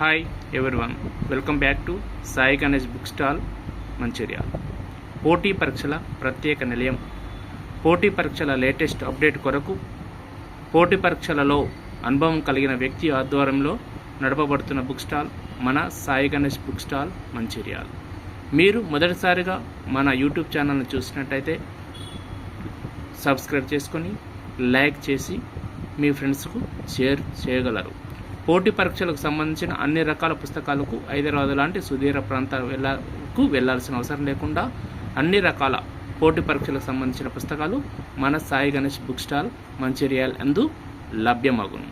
Hi one welcome back to Sai Ganesh book stall Mancherial పోటీ పరీక్షల ప్రత్యేక నిలయం. పోటీ పరీక్షల లేటెస్ట్ అప్డేట్ కొరకు పోటీ పరీక్షలలో అనుభవం కలిగిన వ్యక్తి ఆధ్వర్యంలో నడపబడుతున్న బుక్ స్టాల్ మన సాయి గణేష్ బుక్ స్టాల్ మంచిర్యాల మీరు మొదటిసారిగా మన యూట్యూబ్ ఛానల్ని చూసినట్టయితే సబ్స్క్రైబ్ చేసుకొని లైక్ చేసి మీ ఫ్రెండ్స్కు షేర్ చేయగలరు. పోటీ పరీక్షలకు సంబంధించిన అన్ని రకాల పుస్తకాలకు హైదరాబాద్ లాంటి సుదీర ప్రాంతాల వెళ్ళకు వెళ్ళాల్సిన అవసరం లేకుండా అన్ని రకాల పోటీ పరీక్షలకు సంబంధించిన పుస్తకాలు మన సాయి గణేష్ బుక్ స్టాల్ మంచిర్యాల్ అందు లభ్యమగును.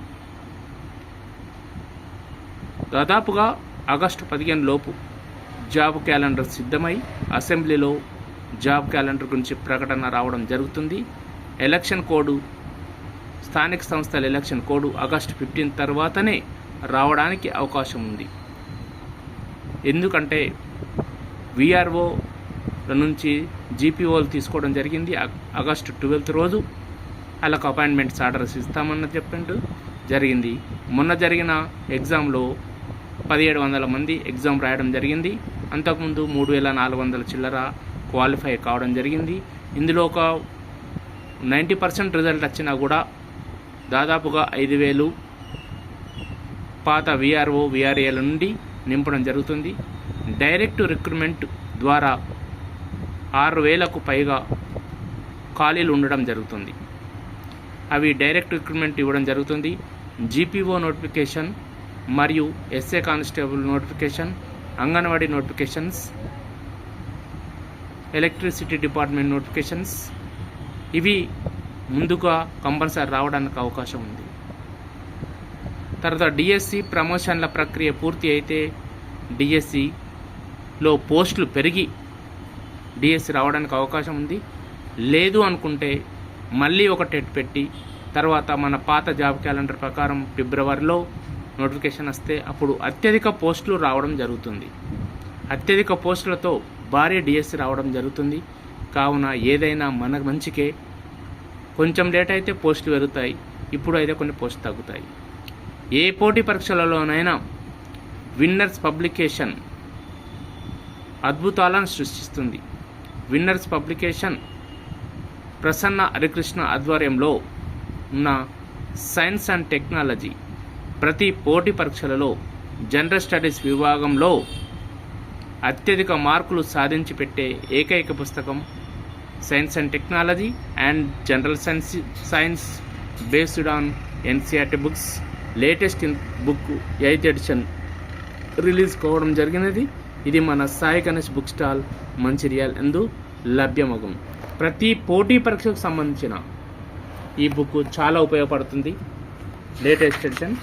దాదాపుగా ఆగస్టు పదిహేను లోపు జాబ్ క్యాలెండర్ సిద్ధమై అసెంబ్లీలో జాబ్ క్యాలెండర్ గురించి ప్రకటన రావడం జరుగుతుంది. ఎలక్షన్ కోడ్ స్థానిక సంస్థల ఎలక్షన్ కోడ్ ఆగస్టు ఫిఫ్టీన్ తర్వాతనే రావడానికి అవకాశం ఉంది. ఎందుకంటే విఆర్ఓ నుంచి జీపీఓలు తీసుకోవడం జరిగింది. ఆగస్టు ట్వెల్త్ రోజు వాళ్ళకు అపాయింట్మెంట్స్ ఆర్డర్స్ ఇస్తామని చెప్పిండు. జరిగింది. మొన్న జరిగిన ఎగ్జామ్లో పదిహేడు వందల మంది ఎగ్జామ్ రాయడం జరిగింది. అంతకుముందు మూడు వేల నాలుగు వందల చిల్లర క్వాలిఫై కావడం జరిగింది. ఇందులో ఒక నైంటీ పర్సెంట్ రిజల్ట్ వచ్చినా కూడా దాదాపుగా ఐదు వేలు. పాత విఆర్ఓ విఆర్ఏల నుండి నింపడం జరుగుతుంది. డైరెక్ట్ రిక్రూట్మెంట్ ద్వారా ఆరు వేలకు పైగా ఖాళీలు ఉండడం జరుగుతుంది. అవి డైరెక్ట్ రిక్రూట్మెంట్ ఇవ్వడం జరుగుతుంది. జీపీఓ నోటిఫికేషన్ మరియు SA constable notification anganwadi notifications electricity department notifications ఇవి ముందుగా కంపల్సరీ రావడానికి అవకాశం ఉంది. తర్వాత డిఎస్సి ప్రమోషన్ల ప్రక్రియ పూర్తి అయితే డిఎస్సిలో పోస్టులు పెరిగి డిఎస్సి రావడానికి అవకాశం ఉంది. లేదు అనుకుంటే మళ్ళీ ఒక టెట్ పెట్టి తర్వాత మన పాత జాబ్ క్యాలెండర్ ప్రకారం ఫిబ్రవరిలో నోటిఫికేషన్ వస్తే అప్పుడు అత్యధిక పోస్టులు రావడం జరుగుతుంది. అత్యధిక పోస్టులతో భారీ డిఎస్సి రావడం జరుగుతుంది. కావున ఏదైనా మన మంచికే కొంచెం లేట్ అయితే పోస్టులు పెరుగుతాయి. ఇప్పుడు అయితే కొన్ని పోస్టులు తగ్గుతాయి. ఏ పోటీ పరీక్షలలోనైనా విన్నర్స్ పబ్లికేషన్ అద్భుతాలను సృష్టిస్తుంది. విన్నర్స్ పబ్లికేషన్ ప్రసన్న హరికృష్ణ ఆధ్వర్యంలో ఉన్న సైన్స్ అండ్ టెక్నాలజీ ప్రతి పోటీ పరీక్షలలో జనరల్ స్టడీస్ విభాగంలో అత్యధిక మార్కులు సాధించి పెట్టే ఏకైక పుస్తకం science and technology and general science science based on NCERT books latest book eighth edition release కావడం జరిగినది. ఇది మన సాయి గణేష్ బుక్ స్టాల్ మంచిర్యాల్ ఎందు లభ్యమగుం ప్రతి పోటీ పరీక్షకు సంబంధించిన ఈ బుక్ చాలా ఉపయోగపడుతుంది. లేటెస్ట్ ఎడిషన్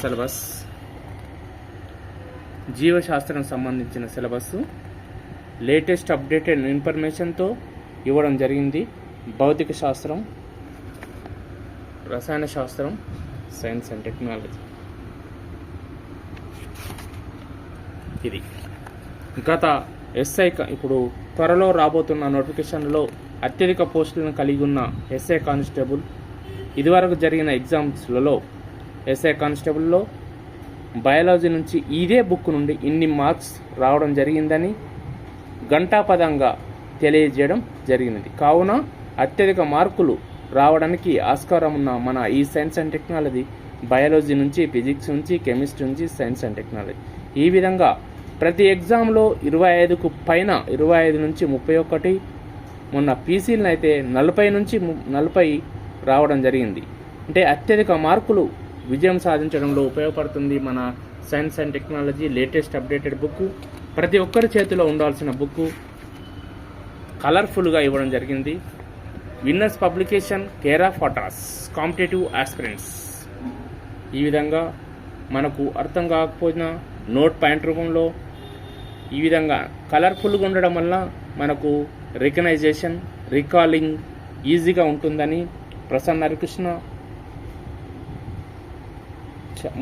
సిలబస్ జీవశాస్త్రం సంబంధించిన సిలబస్ లేటెస్ట్ అప్డేటెడ్ ఇన్ఫర్మేషన్తో ఇవ్వడం జరిగింది. భౌతిక శాస్త్రం రసాయన శాస్త్రం సైన్స్ అండ్ టెక్నాలజీ. ఇది. గత ఎస్ఐ ఇప్పుడు త్వరలో రాబోతున్న నోటిఫికేషన్లో అత్యధిక పోస్టులను కలిగి ఉన్న ఎస్ఐ కానిస్టేబుల్ ఇదివరకు జరిగిన ఎగ్జామ్స్లలో ఎస్ఐ కానిస్టేబుల్లో బయాలజీ నుంచి ఇదే బుక్ నుండి ఇన్ని మార్క్స్ రావడం జరిగిందని ఘంటాపదంగా తెలియజేయడం జరిగినది. కావున అత్యధిక మార్కులు రావడానికి ఆస్కారం ఉన్న మన ఈ సైన్స్ అండ్ టెక్నాలజీ బయాలజీ నుంచి ఫిజిక్స్ నుంచి కెమిస్ట్రీ నుంచి సైన్స్ అండ్ టెక్నాలజీ. ఈ విధంగా ప్రతి ఎగ్జామ్లో ఇరవై ఐదుకు పైన ఇరవై ఐదు నుంచి ముప్పై ఒకటి మొన్న పీసీలను అయితే నలభై నుంచి ము- నలభై రావడం జరిగింది. అంటే అత్యధిక మార్కులు విజయం సాధించడంలో ఉపయోగపడుతుంది మన science and technology latest updated book ప్రతి ఒక్కరి చేతిలో ఉండాల్సిన బుక్ కలర్ఫుల్గా ఇవ్వడం జరిగింది. విన్నర్స్ పబ్లికేషన్ కేర్ ఆఫ్ అటాస్ కాంపిటేటివ్ ఆస్పిరెంట్స్ ఈ విధంగా మనకు అర్థం కాకపోయినా నోట్ పాయింట్ రూపంలో ఈ విధంగా కలర్ఫుల్గా ఉండడం వల్ల మనకు రికగ్నైజేషన్ రికాలింగ్ ఈజీగా ఉంటుందని Prasanna Harikrishna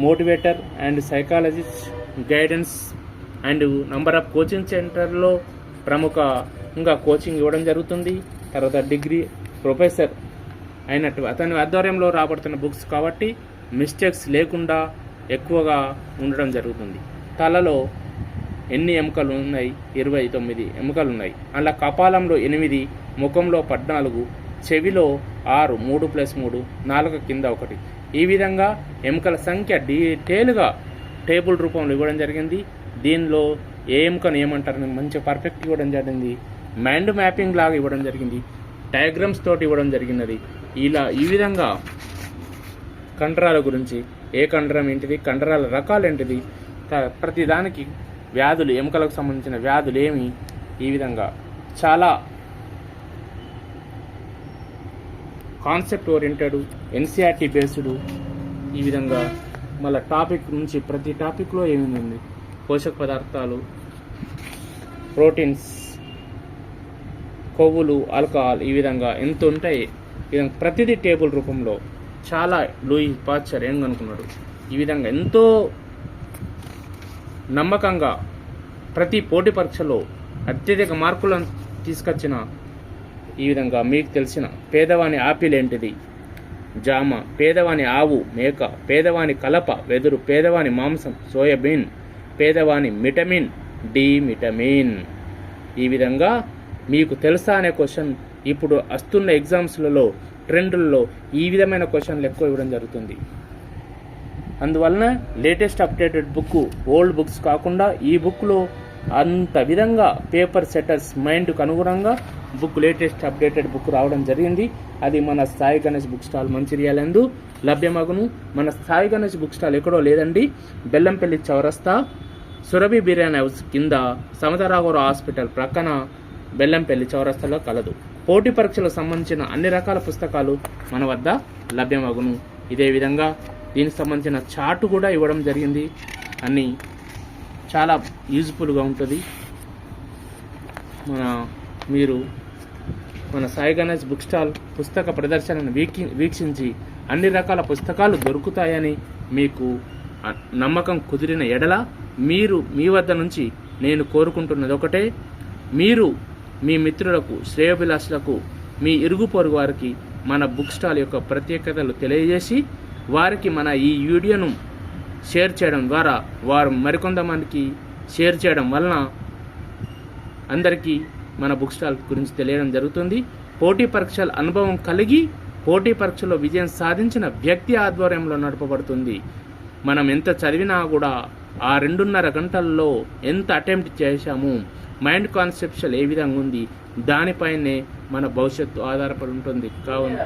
motivator and psychologist guidance and number of coaching సెంటర్లో ప్రముఖంగా కోచింగ్ ఇవ్వడం జరుగుతుంది. తర్వాత డిగ్రీ ప్రొఫెసర్ అయినట్టు అతని ఆధ్వర్యంలో రాబడుతున్న బుక్స్ కాబట్టి మిస్టేక్స్ లేకుండా ఎక్కువగా ఉండడం జరుగుతుంది. తలలో ఎన్ని ఎముకలు ఉన్నాయి? ఇరవై తొమ్మిది ఎముకలు ఉన్నాయి. అలా కపాలంలో ఎనిమిది ముఖంలో పద్నాలుగు చెవిలో ఆరు మూడు ప్లస్ మూడు నాలుగు కింద ఒకటి. ఈ విధంగా ఎముకల సంఖ్య డీటెయిల్గా టేబుల్ రూపంలో ఇవ్వడం జరిగింది. దీనిలో ఏ ఎముకను ఏమంటారని మంచి పర్ఫెక్ట్ ఇవ్వడం జరిగింది. మైండ్ మ్యాపింగ్ లాగా ఇవ్వడం జరిగింది. డయాగ్రామ్స్ తోటి ఇవ్వడం జరిగినది. ఇలా ఈ విధంగా కండరాల గురించి ఏ కండరం ఏంటిది కండరాల రకాలు ఏంటిది ప్రతిదానికి వ్యాధులు ఎముకలకు సంబంధించిన వ్యాధులు ఏమి ఈ విధంగా చాలా కాన్సెప్ట్ ఓరియంటెడ్ ఎన్సీఆర్టీ బేస్డ్ ఈ విధంగా మళ్ళీ టాపిక్ నుంచి ప్రతి టాపిక్లో ఏమి ఉంది? పోషక పదార్థాలు ప్రోటీన్స్ కొవ్వులు ఆల్కహాల్ ఈ విధంగా ఎంత ఉంటాయి? ఈ విధంగా ప్రతిదీ టేబుల్ రూపంలో చాలా లూయి పాచర్ ఏం అనుకున్నాడు ఈ విధంగా ఎంతో నమ్మకంగా ప్రతి పోటీ పరీక్షలో అత్యధిక మార్కులను తీసుకొచ్చిన ఈ విధంగా మీకు తెలిసిన పేదవాని ఆపిల్ ఏంటిది? జామ పేదవాని ఆవు మేక పేదవాని కలప వెదురు పేదవాని మాంసం సోయాబీన్ పేదవాని మిటమిన్ డి మిటమిన్. ఈ విధంగా మీకు తెలుసా అనే క్వశ్చన్ ఇప్పుడు వస్తున్న ఎగ్జామ్స్లలో ట్రెండ్లలో ఈ విధమైన క్వశ్చన్లు ఎక్కువ ఇవ్వడం జరుగుతుంది. అందువలన latest updated book old books కాకుండా ఈ బుక్లో అంత విధంగా పేపర్ సెటర్స్ మైండ్కు అనుగుణంగా బుక్ లేటెస్ట్ అప్డేటెడ్ బుక్ రావడం జరిగింది. అది మన సాయి గణేష్ బుక్ స్టాల్ మంచిర్యాలందు లభ్యమగును. మన సాయి గణేష్ బుక్ స్టాల్ ఎక్కడో లేదండి. బెల్లంపల్లి చౌరస్తా. సురభి బిర్యానీ హౌస్ కింద సమతరాగూరు హాస్పిటల్ ప్రక్కన బెల్లంపల్లి చౌరస్తాలో కలదు. పోటీ పరీక్షలకు సంబంధించిన అన్ని రకాల పుస్తకాలు మన వద్ద లభ్యమగును. ఇదే విధంగా దీనికి సంబంధించిన చార్ట్ కూడా ఇవ్వడం జరిగింది. అని చాలా యూజ్ఫుల్గా ఉంటుంది. మన మీరు మన సాయి గణేష్ బుక్ స్టాల్ పుస్తక ప్రదర్శనను వీక్షి వీక్షించి అన్ని రకాల పుస్తకాలు దొరుకుతాయని మీకు నమ్మకం కుదిరిన ఎడల మీరు మీ వద్ద నుంచి నేను కోరుకుంటున్నది ఒకటే. మీరు మీ మిత్రులకు శ్రేయోభిలాషులకు మీ ఇరుగు పొరుగు వారికి మన బుక్ స్టాల్ యొక్క ప్రత్యేకతలు తెలియజేసి వారికి మన ఈ వీడియోను షేర్ చేయడం ద్వారా వారు మరికొంతమందికి షేర్ చేయడం వలన అందరికీ మన బుక్ స్టాల్ గురించి తెలియడం జరుగుతుంది. పోటీ పరీక్షల అనుభవం కలిగి పోటీ పరీక్షలో విజయం సాధించిన వ్యక్తి ఆధ్వర్యంలో నడపబడుతుంది. మనం ఎంత చదివినా కూడా ఆ రెండున్నర గంటల్లో ఎంత అటెంప్ట్ చేశాము మైండ్ కాన్సెప్షన్ ఏ విధంగా ఉంది దానిపైనే మన భవిష్యత్తు ఆధారపడి ఉంటుంది. కావున